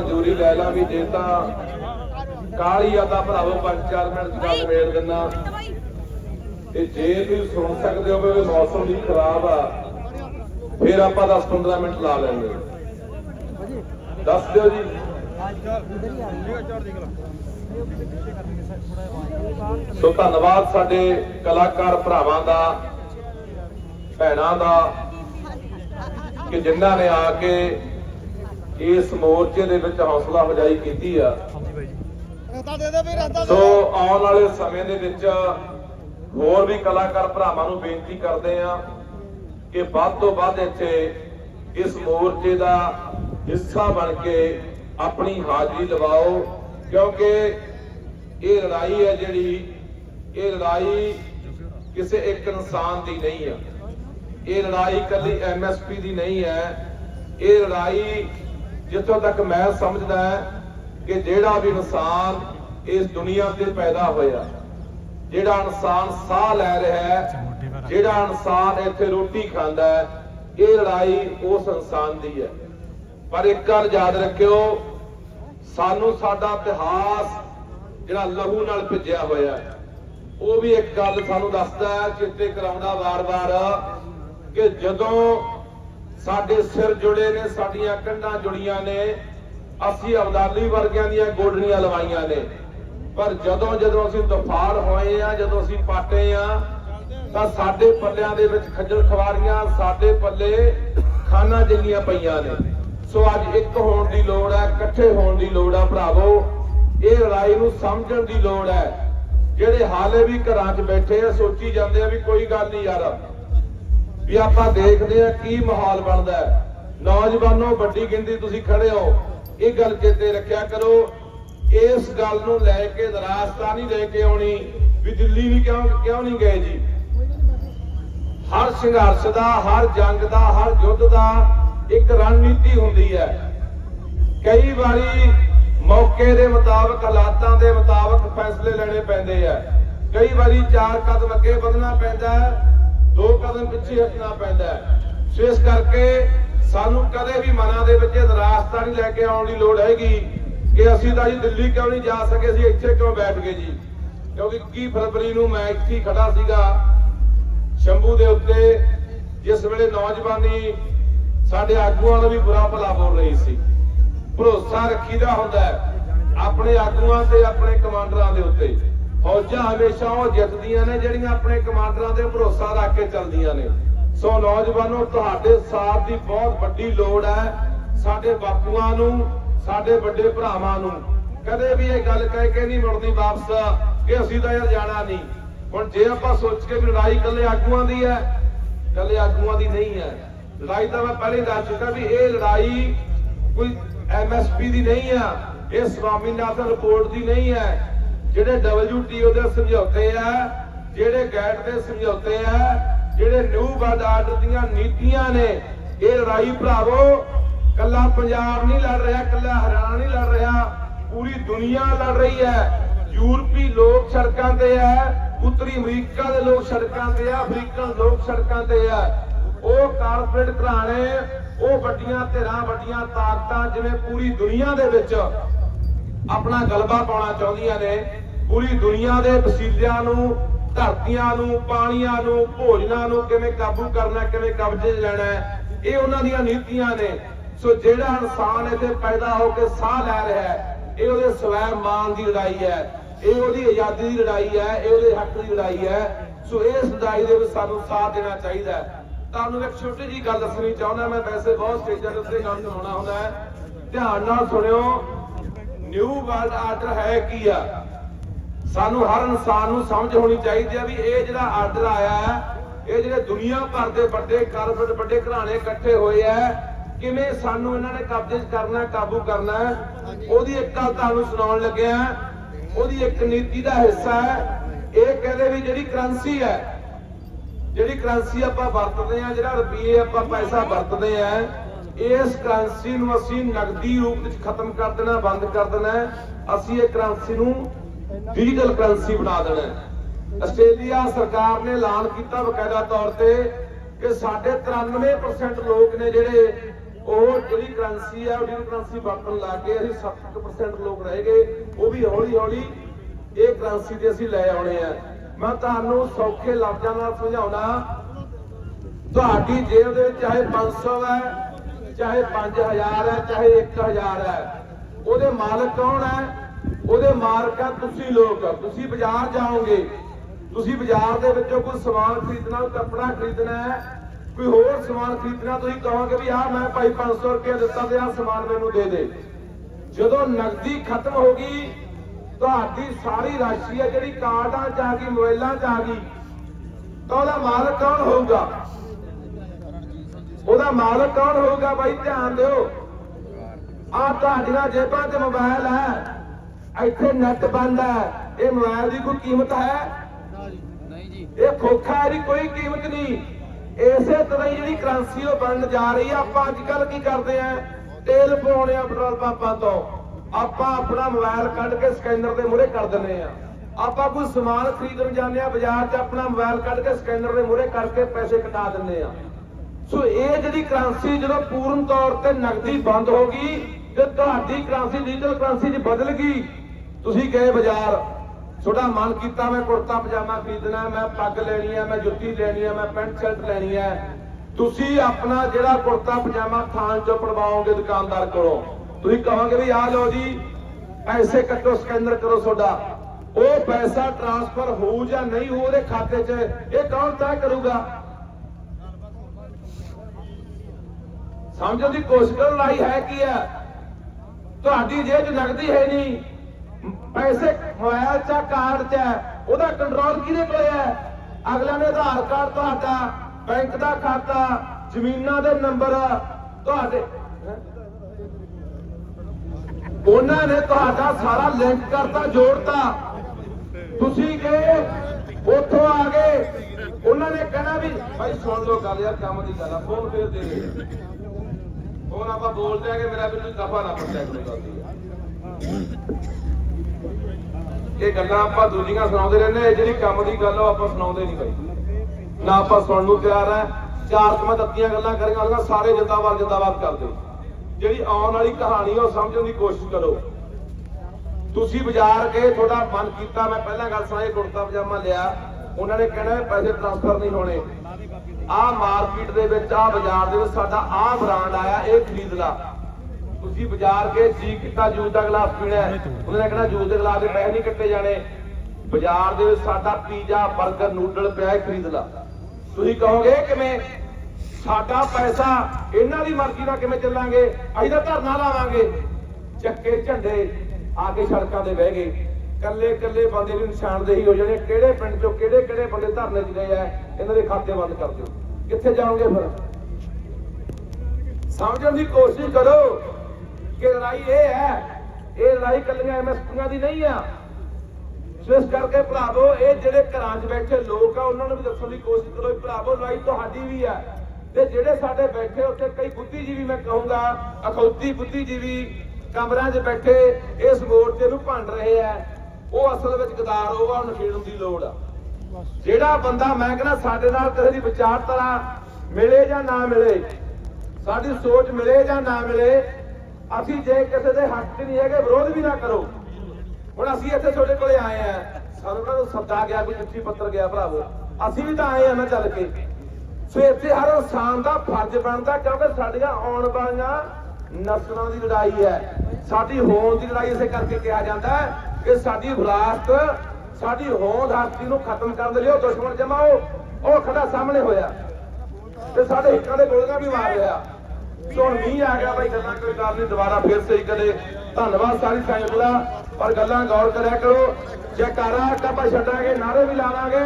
ਮਨਜ਼ੂਰੀ ਲੈ ਲਾਂ ਵੀ ਜੇ ਤਾਂ ਕਾਲੀ ਆ ਤਾਂ ਭਰਾਵੋ 5-4 ਮਿੰਟ ਗੱਲ ਵੇੜ ਦਿੰਨਾ। ਤੇ ਜੇ ਤੁਸੀਂ ਸੁਣ ਸਕਦੇ ਹੋ ਵੀ ਮੌਸਮ ਵੀ ਖਰਾਬ ਆ, ਫਿਰ ਆਪਾਂ 10-15 ਮਿੰਟ ਲਾ ਲੈਂਦੇ। ਦੱਸ ਦਿਓ ਜੀ। ਸੋ ਧੰਨਵਾਦ ਸਾਡੇ ਕਲਾਕਾਰ ਭਰਾਵਾਂ ਦਾ, ਭੈਣਾਂ ਦਾ, ਕਿ ਜਿਨ੍ਹਾਂ ਨੇ ਆ ਕੇ ਇਸ ਮੋਰਚੇ ਦੇ ਵਿੱਚ ਹੌਸਲਾ ਅਫਜ਼ਾਈ ਕੀਤੀ ਆ। ਸੋ ਆਉਣ ਵਾਲੇ ਸਮੇਂ ਦੇ ਵਿੱਚ ਹੋਰ ਵੀ ਕਲਾਕਾਰ ਭਰਾਵਾਂ ਨੂੰ ਬੇਨਤੀ ਕਰਦੇ ਆ ਕਿ ਵੱਧ ਤੋਂ ਵੱਧ ਇੱਥੇ ਇਸ ਮੋਰਚੇ ਦਾ ਹਿੱਸਾ ਬਣ ਕੇ ਆਪਣੀ ਹਾਜ਼ਰੀ ਲਵਾਓ ਕਿਉਂਕਿ ਇਹ ਲੜਾਈ ਹੈ ਜਿਹੜੀ ਇਹ ਲੜਾਈ ਕਿਸੇ ਇੱਕ ਇਨਸਾਨ ਦੀ ਨਹੀਂ ਆ। ਇਹ ਲੜਾਈ ਇਕੱਲੀ ਐਮਐਸਪੀ ਦੀ ਨਹੀਂ ਹੈ। ਇਹ ਲੜਾਈ ਜਿੱਥੋਂ ਤੱਕ ਮੈਂ ਸਮਝਦਾ ਹੈ ਕਿ ਜਿਹੜਾ ਵੀ ਇਨਸਾਨ ਇਸ ਦੁਨੀਆ ਤੇ ਪੈਦਾ ਹੋਇਆ ਜਿਹੜਾ ਇਨਸਾਨ ਸਾਹ ਲੈ ਰਿਹਾ ਹੈ ਜਿਹੜਾ ਇਨਸਾਨ ਇੱਥੇ ਰੋਟੀ ਖਾਂਦਾ ਹੈ ਇਹ ਲੜਾਈ ਉਸ ਇਨਸਾਨ ਦੀ ਹੈ। ਪਰ ਇੱਕ ਗੱਲ ਯਾਦ ਰੱਖਿਓ ਸਾਨੂੰ ਸਾਡਾ ਇਤਿਹਾਸ ਜਿਹੜਾ ਲਹੂ ਨਾਲ ਭਿੱਜਿਆ ਹੋਇਆ ਹੈ ਉਹ ਵੀ ਇੱਕ ਗੱਲ ਸਾਨੂੰ ਦੱਸਦਾ ਹੈ ਚਿੱਤੇ ਕਰਾਉਂਦਾ ਵਾਰ-ਵਾਰ ਕਿ ਜਦੋਂ ਸਾਡੇ ਸਿਰ ਜੁੜੇ ਨੇ, ਸਾਡੀਆਂ ਕੰਧਾਂ ਜੁੜੀਆਂ ਨੇ। ਅਸੀਂ ਅਬਦਾਲੀ ਵਰਗਿਆਂ ਦੀਆਂ ਗੋਡਣੀਆਂ ਲਵਾਈਆਂ ਨੇ। ਪਰ ਜਦੋਂ ਜਦੋਂ ਅਸੀਂ ਦਫਾੜ ਹੋਏ ਆ, ਜਦੋਂ ਅਸੀਂ ਪਾਟੇ ਆ, ਤਾਂ ਸਾਡੇ ਪੱਲਿਆਂ ਦੇ ਵਿੱਚ ਖੱਜਲ ਖਵਾਰੀਆਂ ਸਾਡੇ ਪੱਲੇ ਖਾਨਾ ਜਿੰਨੀਆਂ ਪਈਆਂ ਨੇ। ਸੋ ਅੱਜ ਇੱਕ ਹੋਣ ਦੀ ਲੋੜ ਹੈ, ਇਕੱਠੇ ਹੋਣ ਦੀ ਲੋੜ ਹੈ ਭਰਾਵੋ। ਇਹ ਲੜਾਈ ਨੂੰ ਸਮਝਣ ਦੀ ਲੋੜ ਹੈ। ਜਿਹੜੇ ਹਾਲੇ ਵੀ ਘਰਾਂ 'ਚ ਬੈਠੇ ਆ, ਸੋਚੀ ਜਾਂਦੇ ਆ ਵੀ ਕੋਈ ਗੱਲ ਨਹੀਂ ਯਾਰ। ਵੀ ਆਪਾਂ ਦੇਖਦੇ ਆ ਕੀ ਮਾਹੌਲ ਬਣਦਾ ਹੈ। ਨੌਜਵਾਨੋ, ਵੱਡੀ ਗਿਣਤੀ ਤੁਸੀਂ ਖੜੇ ਹੋ। ਇਹ ਗੱਲ ਚੇਤੇ ਰੱਖਿਆ ਕਰੋ। ਇਸ ਗੱਲ ਨੂੰ ਲੈ ਕੇ ਦਰਾਸਤਾ ਨਹੀਂ ਲੈ ਕੇ ਆਉਣੀ ਵੀ ਦਿੱਲੀ ਵੀ ਕਿਉਂ ਕਿਉਂ ਨਹੀਂ ਗਏ ਜੀ? ਹਰ ਸੰਘਰਸ਼ ਦਾ, ਹਰ ਜੰਗ ਦਾ, ਹਰ ਯੁੱਧ ਦਾ ਇੱਕ ਰਣਨੀਤੀ ਹੁੰਦੀ ਹੈ। ਕਈ ਵਾਰੀ ਮੌਕੇ ਦੇ ਮੁਤਾਬਕ, ਹਾਲਾਤਾਂ ਦੇ ਮੁਤਾਬਕ ਫੈਸਲੇ ਲੈਣੇ ਪੈਂਦੇ ਆ। ਕਈ ਵਾਰੀ ਚਾਰ ਕਦਮ ਅੱਗੇ ਵਧਣਾ ਪੈਂਦਾ ਹੈ। ਦੋ ਕਦਮ ਪਿੱਛੇ ਹਟਣਾ ਪੈਂਦਾ ਸੋ ਇਸ ਕਰਕੇ ਸਾਨੂੰ ਕਦੇ ਵੀ ਮਨਾਂ ਦੇ ਵਿੱਚ ਨਿਰਾਸ਼ਤਾ ਨਹੀਂ ਲੈ ਕੇ ਆਉਣ ਦੀ ਲੋੜ ਹੈਗੀ ਕਿ ਅਸੀਂ ਤਾਂ ਜੀ ਦਿੱਲੀ ਕਿਉਂ ਨਹੀਂ ਜਾ ਸਕੇ, ਅਸੀਂ ਇੱਥੇ ਕਿਉਂ ਬੈਠ ਗਏ ਜੀ? ਕਿਉਂਕਿ 21 ਫਰਵਰੀ ਨੂੰ ਮੈਂ ਇੱਥੇ ਖੜਾ ਸੀਗਾ। ਸ਼ੰਭੂ ਦੇ ਉੱਤੇ ਜਿਸ ਵੇਲੇ ਨੌਜਵਾਨੀ ਸਾਡੇ ਆਗੂਆਂ ਦਾ ਵੀ ਬੁਰਾ ਭਲਾ ਬੋਲ ਰਹੀ ਸੀ। ਭਰੋਸਾ ਰੱਖੀਦਾ ਹੁੰਦਾ ਆਪਣੇ ਆਗੂਆਂ ਤੇ ਆਪਣੇ ਕਮਾਂਡਰਾਂ ਦੇ ਉੱਤੇ। ਫੌਜਾਂ ਹਮੇਸ਼ਾ ਉਹ ਜਿੱਤਦੀਆਂ ਨੇ ਜਿਹੜੀਆਂ ਆਪਣੇ ਕਮਾਂਡਰਾਂ ਤੇ ਭਰੋਸਾ ਰੱਖ ਕੇ ਚੱਲਦੀਆਂ ਨੇ। ਸੋ ਨੌਜਵਾਨੋ, ਤੁਹਾਡੇ ਸਾਥ ਦੀ ਬਹੁਤ ਵੱਡੀ ਲੋੜ ਹੈ ਸਾਡੇ ਬਾਪੂਆਂ ਨੂੰ, ਸਾਡੇ ਵੱਡੇ ਭਰਾਵਾਂ ਨੂੰ। ਕਦੇ ਵੀ ਇਹ ਗੱਲ ਕਹਿ ਕੇ ਨਹੀਂ ਮੁੜਨੀ ਵਾਪਸ ਕਿ ਅਸੀਂ ਤਾਂ ਯਾਰ ਜਾਣਾ ਨਹੀਂ। ਹੁਣ ਜੇ ਆਪਾਂ ਸੋਚ ਕੇ ਲੜਾਈ ਇਕੱਲੇ ਆਗੂਆਂ ਦੀ ਹੈ, ਇਕੱਲੇ ਆਗੂਆਂ ਦੀ ਨਹੀਂ ਹੈ। ਲੜਾਈ ਤਾਂ ਮੈਂ ਪਹਿਲੇ ਦੱਸ ਚੁੱਕਾ ਵੀ ਇਹ ਲੜਾਈ ਕੋਈ ਐਮਐਸਪੀ ਦੀ ਨਹੀਂ ਆ ਇਹ ਸਵਾਮੀਨਾਥਨ ਰਿਪੋਰਟ ਦੀ ਨਹੀਂ ਹੈ। ਜਿਹੜੇ WTO ਦੇ ਸਮਝੌਤੇ ਆ, ਜਿਹੜੇ ਗੈਟ ਦੇ ਸਮਝੌਤੇ ਆ, ਜਿਹੜੇ ਨਿਊ ਵਰਲਡ ਦੀਆਂ ਨੀਤੀਆਂ ਨੇ, ਇਹ ਲੜਾਈ ਭਰਾਵੋ, ਕੱਲਾ ਪੰਜਾਬ ਨਹੀਂ ਲੜ ਰਿਹਾ, ਕੱਲਾ ਹਰਿਆਣਾ ਨਹੀਂ ਲੜ ਰਿਹਾ, ਪੂਰੀ ਦੁਨੀਆ ਲੜ ਰਹੀ ਹੈ। ਯੂਰਪੀ ਲੋਕ ਸੜਕਾਂ ਤੇ ਹੈ, ਉੱਤਰੀ ਅਮਰੀਕਾ ਦੇ ਲੋਕ ਸੜਕਾਂ ਤੇ ਆ ਅਫਰੀਕਨ ਲੋਕ ਸੜਕਾਂ ਤੇ ਆ ਉਹ ਕਾਰਪੋਰੇਟ ਘਰਾਣੇ, ਉਹ ਵੱਡੀਆਂ ਧਿਰਾਂ, ਵੱਡੀਆਂ ਤਾਕਤਾਂ, ਜਿਵੇਂ ਪੂਰੀ ਦੁਨੀਆ ਦੇ ਵਿੱਚ ਆਪਣਾ ਗਲਬਾ ਪਾਉਣਾ ਚਾਹੁੰਦੀਆਂ ਨੇ। ਪੂਰੀ ਦੁਨੀਆ ਦੇ ਵਸੀਲਿਆਂ ਨੂੰ, ਧਰਤੀਆਂ ਨੂੰ, ਪਾਣੀਆਂ ਨੂੰ, ਭੋਜਨਾਂ ਨੂੰ ਕਿਵੇਂ ਕਾਬੂ ਕਰਨਾ, ਕਿਵੇਂ ਕਬਜ਼ੇ ਲੈਣਾ ਇਹ ਉਹਨਾਂ ਦੀਆਂ ਨੀਤੀਆਂ ਨੇ। ਸੋ ਜਿਹੜਾ ਇਨਸਾਨ ਇੱਥੇ ਪੈਦਾ ਹੋ ਕੇ ਸਾਹ ਲੈ ਰਿਹਾ ਹੈ, ਇਹ ਉਹਦੇ ਸਵੈ ਮਾਨ ਦੀ ਲੜਾਈ ਹੈ, ਇਹ ਉਹਦੀ ਆਜ਼ਾਦੀ ਦੀ ਲੜਾਈ ਹੈ, ਇਹ ਉਹਦੇ ਹੱਕ ਦੀ ਲੜਾਈ ਹੈ। ਸੋ ਇਸ ਲੜਾਈ ਦੇ ਵਿੱਚ ਸਾਨੂੰ ਸਾਥ ਦੇਣਾ ਚਾਹੀਦਾ ਹੈ। ਤੁਹਾਨੂੰ ਇੱਕ ਛੋਟੀ ਜੀ ਗੱਲ ਦੱਸਣੀ ਚਾਹੁੰਦਾ, ਮੈਂ ਵੈਸੇ ਬਹੁਤ ਸਟੇਜਾਂ ਦੇ ਉੱਤੇ ਗੱਲ ਸੁਣਾਉਣਾ ਹੁੰਦਾ ਹੈ। ਧਿਆਨ ਨਾਲ ਸੁਣਿਓ ਨਿਊ ਵਰਲਡ ਆਰਡਰ ਹੈ ਕੀ ਆ? ਸਾਨੂੰ ਹਰ ਇਨਸਾਨ ਨੂੰ ਸਮਝ ਹੋਣੀ ਚਾਹੀਦੀ ਆ ਵੀ ਇਹ ਜਿਹੜਾ ਆਰਡਰ ਆਇਆ ਹੈ, ਇਹ ਜਿਹੜੇ ਦੁਨੀਆ ਭਰ ਦੇ ਵੱਡੇ ਕਾਰਪੋਰੇਟ, ਵੱਡੇ ਘਰਾਣੇ ਇਕੱਠੇ ਹੋਏ ਆ, ਕਿਵੇਂ ਸਾਨੂੰ ਇਹਨਾਂ ਨੇ ਕਬਜ਼ੇ ਕਰਨਾ, ਕਾਬੂ ਕਰਨਾ ਉਹਦੀ ਇੱਕ ਗੱਲ ਤੁਹਾਨੂੰ ਸੁਣਾਉਣ ਲੱਗਿਆ ਉਹਦੀ ਇੱਕ ਨੀਤੀ ਦਾ ਹਿੱਸਾ ਹੈ, ਇਹ ਕਹਿੰਦੇ ਵੀ ਜਿਹੜੀ ਕਰੰਸੀ ਹੈ, ਜਿਹੜੀ ਕਰੰਸੀ ਆਪਾਂ ਵਰਤਦੇ ਆ, ਜਿਹੜਾ ਰੁਪਏ ਆਪਾਂ ਪੈਸਾ ਵਰਤਦੇ ਆ, ਇਸ ਕਰੰਸੀ ਨੂੰ ਅਸੀਂ ਨਗਦੀ ਰੂਪ ਵਿੱਚ ਖਤਮ ਕਰ ਦੇਣਾ, ਬੰਦ ਕਰ ਦੇਣਾ ਅਸੀਂ ਇਹ ਕਰੰਸੀ ਨੂੰ ਡਿਜੀਟਲ ਕਰੰਸੀ ਬਣਾ ਦੇਣਾ ਹੈ। ਆਸਟ੍ਰੇਲੀਆ ਸਰਕਾਰ ਨੇ ਐਲਾਨ ਕੀਤਾ ਬਕਾਇਦਾ ਤੌਰ ਤੇ ਕਿ ਸਾਡੇ 93% ਲੋਕ ਨੇ ਜਿਹੜੇ ਉਹ ਜਿਹੜੀ ਕਰੰਸੀ ਹੈ ਉਹਦੀ ਕਰੰਸੀ ਵਰਤਣ ਲੱਗ ਗਏ। ਅਸੀਂ 70% ਲੋਕ ਰਹਿ ਗਏ। ਉਹ ਵੀ ਹੌਲੀ ਹੌਲੀ ਇਹ ਕਰੰਸੀ ਦੇ ਅਸੀਂ ਲੈ ਆਉਣੇ ਆ। ਮੈਂ ਤੁਹਾਨੂੰ ਸੌਖੇ ਲਫ਼ਜ਼ਾਂ ਨਾਲ ਸਮਝਾਉਣਾ, ਤੁਹਾਡੀ ਜੇਬ ਦੇ ਵਿੱਚ ਚਾਹੇ 500 ਹੈ, ਚਾਹੇ 5000 ਹੈ, ਚਾਹੇ 1000 ਹੈ, ਉਹਦੇ ਮਾਲਕ ਕੌਣ ਹੈ? ਉਹਦੇ ਮਾਲਕ ਆ, ਤੁਸੀਂ ਲੋਕ ਤੁਸੀਂ ਬਾਜ਼ਾਰ ਜਾਓਗੇ, ਤੁਸੀਂ ਬਾਜ਼ਾਰ ਦੇ ਵਿੱਚੋਂ ਕੋਈ ਸਮਾਨ ਖਰੀਦਣਾ, ਕੱਪੜਾ ਖਰੀਦਣਾ ਹੈ, ਕੋਈ ਹੋਰ ਸਮਾਨ ਖਰੀਦਣਾ, ਤੁਸੀਂ ਕਹੋਗੇ ਵੀ ਆਹ ਮੈਂ ਭਾਈ 500 ਰੁਪਏ ਦਿੱਤਾ ਤੇ ਆਹ ਸਮਾਨ ਮੈਨੂੰ ਦੇ ਦੇ। ਜਦੋਂ ਨਗਦੀ ਖਤਮ ਹੋ ਗਈ, ਤੁਹਾਡੀ ਸਾਰੀ ਰਾਸ਼ੀ ਹੈ ਜਿਹੜੀ ਕਾਰਡਾਂ 'ਚ ਆ ਗਈ, ਮੋਬਾਈਲਾਂ 'ਚ ਆ ਗਈ, ਤਾਂ ਉਹਦਾ ਮਾਲਕ ਕੌਣ ਹੋਊਗਾ? ਉਹਦਾ ਮਾਲਕ ਕੌਣ ਹੋਊਗਾ? ਬਾਈ ਧਿਆਨ ਦਿਓ। ਆ ਤੁਹਾਡੀਆਂ ਜੇਬਾਂ 'ਚ ਮੋਬਾਈਲ ਹੈ। ਇੱਥੇ ਨੈਟ ਬੰਦ ਹੈ। ਇਹ ਮੋਬਾਈਲ ਦੀ ਕੋਈ ਕੀਮਤ ਹੈ? ਨਹੀਂ ਜੀ ਇਹ ਖੋਖਾ ਹੈ, ਕੋਈ ਕੀਮਤ ਨਹੀਂ। ਇਸੇ ਤਰ੍ਹਾਂ ਹੀ ਜਿਹੜੀ ਕਰੰਸੀ ਉਹ ਬਣਨ ਜਾ ਰਹੀ ਆ ਆਪਾਂ ਅੱਜ ਕੱਲ ਕੀ ਕਰਦੇ ਆ? ਤੇਲ ਪਵਾਉਣੇ ਆ ਪੈਟਰੋਲ ਪੰਪਾਂ ਤੋਂ। ਆਪਾਂ ਆਪਣਾ ਮੋਬਾਈਲ ਕੱਢ ਕੇ ਸਕੈਨਰ ਦੇ ਮੂਹਰੇ ਕਰ ਦਿੰਦੇ ਆ। ਆਪਾਂ ਕੋਈ ਸਮਾਨ ਖਰੀਦਣ ਜਾਂਦੇ ਆ ਬਾਜ਼ਾਰ 'ਚ ਆਪਣਾ ਮੋਬਾਈਲ ਕੱਢ ਕੇ ਸਕੈਨਰ ਦੇ ਮੂਹਰੇ ਕਰਕੇ ਪੈਸੇ ਕਟਾ ਦਿੰਦੇ ਆ। ਸੋ ਇਹ ਜਿਹੜੀ ਕਰੰਸੀ ਜਦੋਂ ਪੂਰਨ ਤੌਰ ਤੇ ਨਕਦੀ ਬੰਦ ਹੋ ਗਈ ਤੇ ਤੁਹਾਡੀ ਕਰੰਸੀ ਡਿਜੀਟਲ ਕਰੰਸੀ 'ਚ ਬਦਲ ਗਈ ਤੁਸੀਂ ਗਏ ਬਾਜ਼ਾਰ, ਤੁਹਾਡਾ ਮਨ ਕੀਤਾ ਮੈਂ ਕੁੜਤਾ ਪਜਾਮਾ ਖਰੀਦਣਾ, ਮੈਂ ਪੱਗ ਲੈਣੀ ਹੈ, ਮੈਂ ਜੁੱਤੀ ਲੈਣੀ ਹੈ, ਮੈਂ ਪੈਂਟ ਸ਼ਰਟ ਲੈਣੀ ਹੈ। ਤੁਸੀਂ ਆਪਣਾ ਜਿਹੜਾ ਕੁੜਤਾ ਪਜਾਮਾ ਥਾਨ ਚੋਂ ਪੜਵਾਓਗੇ ਦੁਕਾਨਦਾਰ ਕੋਲੋਂ, ਤੁਸੀਂ ਕਹੋਗੇ ਵੀ ਆ ਲਓ ਜੀ, ਪੈਸੇ ਕੱਟੋ ਸਕੈਨਰ ਕਰੋ ਤੁਹਾਡਾ। ਉਹ ਪੈਸਾ ਟ੍ਰਾਂਸਫਰ ਹੋਊ ਜਾਂ ਨਹੀਂ ਹੋਊ, ਉਹਦੇ ਖਾਤੇ 'ਚ ਇਹ ਕੌਣ ਤੈਅ ਕਰੂਗਾ? ਸਮਝਣ ਦੀ ਕੋਸ਼ਿਸ਼ ਕਰਨ ਲੜਾਈ ਹੈ ਕੀ ਹੈ? ਤੁਹਾਡੀ ਜੇਬ 'ਚ ਨਗਦੀ ਹੈ ਨਹੀਂ। ਪੈਸੇ ਮੋਬਾਈਲ 'ਚ ਕਾਰਡ 'ਚ ਉਹਦਾ ਕੰਟਰੋਲ ਕਿਹਦੇ ਕੋਲ ਹੈ? ਅਗਲਾ ਨੇ ਆਧਾਰ ਕਾਰਡ ਤੁਹਾਡਾ, ਬੈਂਕ ਦਾ ਖਾਤਾ, ਜ਼ਮੀਨਾਂ ਦੇ ਨੰਬਰ ਤੁਹਾਡੇ। ਉਹਨਾਂ ਨੇ ਤੁਹਾਡਾ ਸਾਰਾ ਲਿੰਕ ਕਰਤਾ, ਜੋੜਤਾ। ਤੁਸੀਂ ਗਏ, ਉੱਥੋਂ ਆ ਗਏ। ਉਹਨਾਂ ਨੇ ਕਹਿਣਾ ਵੀ, ਭਾਈ ਸੁਣ ਲਓ ਗੱਲ ਯਾਰ, ਕੰਮ ਦੀ ਗੱਲ ਆ ਫੋਨ ਫੇਰ ਦੇ ਦੇ। ਹੁਣ ਆਪਾਂ ਬੋਲਦੇ ਆ ਕਿ ਮੇਰਾ ਬਿਲਕੁਲ ਦਫਾ ਨਾ ਪੱਟਿਆ ਕਰੋ ਗੱਲ ਦੀ। ਇਹ ਗੱਲਾਂ ਆਪਾਂ ਦੂਜੀਆਂ ਸੁਣਾਉਂਦੇ ਰਹਿੰਦੇ ਇਹ ਜਿਹੜੀ ਕੰਮ ਦੀ ਗੱਲ ਉਹ ਆਪਾਂ ਸੁਣਾਉਂਦੇ ਨਹੀਂ ਭਾਈ। ਨਾ ਆਪਾਂ ਸੁਣਨ ਨੂੰ ਤਿਆਰ ਹੈ ਚਾਰ ਕਮਾ ਦਿੱਤੀਆਂ ਗੱਲਾਂ ਕਰੀਆਂ ਉਹਦੀਆਂ ਸਾਰੇ ਜਿੰਦਾਬਾਦ ਜਿੰਦਾਬਾਦ ਕਰਦੇ ਜਿਹੜੀ ਆਉਣ ਵਾਲੀ ਕਹਾਣੀ ਉਹ ਸਮਝਣ ਦੀ ਕੋਸ਼ਿਸ਼ ਕਰੋ। ਤੁਸੀਂ ਬਾਜ਼ਾਰ ਗਏ, ਤੁਹਾਡਾ ਮਨ ਕੀਤਾ, ਮੈਂ ਪਹਿਲਾਂ ਗੱਲ ਸੁਣਾਈ, ਕੁੜਤਾ ਪਜਾਮਾ ਲਿਆ। ਉਹਨਾਂ ਨੇ ਕਹਿਣਾ ਪੈਸੇ ਟ੍ਰਾਂਸਫਰ ਨਹੀਂ ਹੋਣੇ। ਆਹ ਮਾਰਕੀਟ ਦੇ ਵਿੱਚ, ਆਹ ਬਾਜ਼ਾਰ ਦੇ ਵਿੱਚ ਸਾਡਾ ਆਹ ਬ੍ਰਾਂਡ ਆਇਆ, ਇਹ ਖਰੀਦ ਲਾ। ਤੁਸੀਂ ਬਾਜ਼ਾਰ ਕੇ ਜੀ ਕਿਤਾ, ਜੂਸ ਦਾ ਗਲਾਸ ਪੀਣਾ। ਹੈ। ਕਹਿਣਾ ਜੂਸ ਦੇ ਗਲਾਸ ਦੇ ਪੈਸੇ ਨਹੀਂ ਕੱਟੇ ਜਾਣੇ। ਬਾਜ਼ਾਰ ਦੇ ਵਿੱਚ ਸਾਡਾ ਪੀਜ਼ਾ 버ਗਰ ਨੂਡਲ ਪਿਆ ਖਰੀਦ ਲਾ। ਤੁਸੀਂ ਕਹੋਗੇ ਕਿਵੇਂ? ਸਾਡਾ ਪੈਸਾ, ਇਹਨਾਂ ਦੀ ਮਰਜ਼ੀ ਨਾਲ ਕਿਵੇਂ ਚੱਲਾਂਗੇ? ਅਸੀਂ ਤਾਂ ਧਰਨਾ ਲਾਵਾਂਗੇ। ਚੱਕੇ ਝੰਡੇ ਆ ਕੇ ਸੜਕਾਂ ਤੇ ਬਹਿ ਗਏ। ਕੱਲੇ ਕੱਲੇ ਬੰਦੇ ਨੂੰ ਨਿਸ਼ਾਨਦੇਹੀ ਹੋ ਜਾਣੀ। ਕਿਹੜੇ ਪਿੰਡ ਚੋਂ ਕਿਹੜੇ ਕਿਹੜੇ ਬੰਦੇ ਧਰਨੇ 'ਚ ਗਏ ਆ, ਇਹਨਾਂ ਦੇ ਖਾਤੇ ਬੰਦ ਕਰ ਦਿਓ। ਕਿੱਥੇ ਜਾਓਗੇ ਫਿਰ? ਸਮਝਣ ਦੀ ਕੋਸ਼ਿਸ਼ ਕਰੋ। ਕਿ ਲੜਾਈ ਇਹ ਹੈ, ਇਹ ਲੜਾਈ ਕੱਲੀਆਂ ਐਮਐਸਪੀਆਂ ਦੀ ਨਹੀਂ ਆ। ਇਸ ਕਰਕੇ ਭਰਾਵੋ, ਇਹ ਜਿਹੜੇ ਘਰਾਂ 'ਚ ਬੈਠੇ ਲੋਕ ਆ, ਉਹਨਾਂ ਨੂੰ ਵੀ ਦੱਸਣ ਦੀ ਕੋਸ਼ਿਸ਼ ਕਰੋ ਭਰਾਵੋ, ਲੜਾਈ ਤੁਹਾਡੀ ਵੀ ਆ। ਤੇ ਜਿਹੜੇ ਸਾਡੇ ਬੈਠੇ ਉੱਥੇ ਕਈ ਬੁੱਧੀਜੀਵੀ ਮੈਂ ਕਹੂੰਗਾ, ਅਖੌਤੀ ਬੁੱਧੀਜੀਵੀ ਕਮਰਿਆਂ 'ਚ ਬੈਠੇ, ਇਸ ਮੋਰਚੇ ਨੂੰ ਭੰਡ ਰਹੇ ਆ। ਉਹ ਅਸਲ ਵਿੱਚ ਗਦਾਰ ਉਹ ਆ ਉਹਨੂੰ ਦੀ ਲੋੜ ਆ। ਜਿਹੜਾ ਬੰਦਾ, ਮੈਂ ਕਹਿੰਦਾ ਸਾਡੇ ਨਾਲ ਕਿਸੇ ਦੀ ਵਿਚਾਰਧਾਰਾ ਮਿਲੇ ਜਾਂ ਨਾ ਮਿਲੇ, ਸਾਡੀ ਸੋਚ ਮਿਲੇ ਜਾਂ ਨਾ ਮਿਲੇ ਅਸੀਂ ਜੇ ਕਿਸੇ ਦੇ ਹੱਕ 'ਚ ਨਹੀਂ ਹੈਗੇ, ਵਿਰੋਧ ਵੀ ਨਾ ਕਰੋ। ਹੁਣ ਅਸੀਂ ਇੱਥੇ ਤੁਹਾਡੇ ਕੋਲੇ ਆਏ ਆ। ਸਾਨੂੰ ਕਹਿੰਦਾ ਸੱਦਾ ਗਿਆ ਕੋਈ ਚਿੱਠੀ ਪੱਤਰ ਗਿਆ ਭਰਾਵੋ। ਅਸੀਂ ਵੀ ਤਾਂ ਆਏ ਆ ਨਾ ਚੱਲ ਕੇ। ਸੋ ਇੱਥੇ ਹਰ ਇਨਸਾਨ ਦਾ ਫਰਜ਼ ਬਣਦਾ ਕਿਉਂਕਿ ਸਾਡੀਆਂ ਆਉਣ ਵਾਲੀਆਂ ਨਸਲਾਂ ਦੀ ਲੜਾਈ ਹੈ। ਸਾਡੀ ਹੋਂਦ ਦੀ ਲੜਾਈ ਇਸੇ ਕਰਕੇ ਕਿਹਾ ਜਾਂਦਾ ਹੈ ਕਿ ਸਾਡੀ ਵਿਰਾਸਤ, ਸਾਡੀ ਹੋਂਦ ਹਸਤੀ ਨੂੰ ਖਤਮ ਕਰਨ ਦੇ ਲਈ ਉਹ ਦੁਸ਼ਮਣ ਜਮਾਓ। ਉਹ ਖੜਾ ਸਾਹਮਣੇ ਹੋਇਆ। ਤੇ ਸਾਡੇ ਹਿੱਕਾਂ ਦੇ ਗੋਲੀਆਂ ਵੀ ਮਾਰ ਰਿਹਾ। ਹੁਣ ਮੀਂਹ ਆ ਗਿਆ ਭਾਈ ਗੱਲਾਂ ਕੋਈ ਗੱਲ ਨਹੀਂ, ਦੁਬਾਰਾ ਫਿਰ ਸਹੀ ਕਦੇ। ਧੰਨਵਾਦ ਸਾਰੀ ਸਾਹਿਬ ਪਰ ਗੱਲਾਂ ਗੌਰ ਕਰਿਆ ਕਰੋ। ਜੇ ਕਾਰਾ ਕੱਪਾ ਛੱਡਾਂਗੇ ਨਾਰੇ ਵੀ ਲਾਵਾਂਗੇ।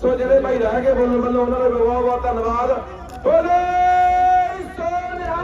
ਸੋ ਜਿਹੜੇ ਭਾਈ ਰਹਿ ਗਏ ਬੋਲਣ ਵੱਲੋਂ, ਉਹਨਾਂ ਦਾ ਬਹੁਤ ਬਹੁਤ ਧੰਨਵਾਦ। ਬੋਲੇ ਸੋਨਿਆ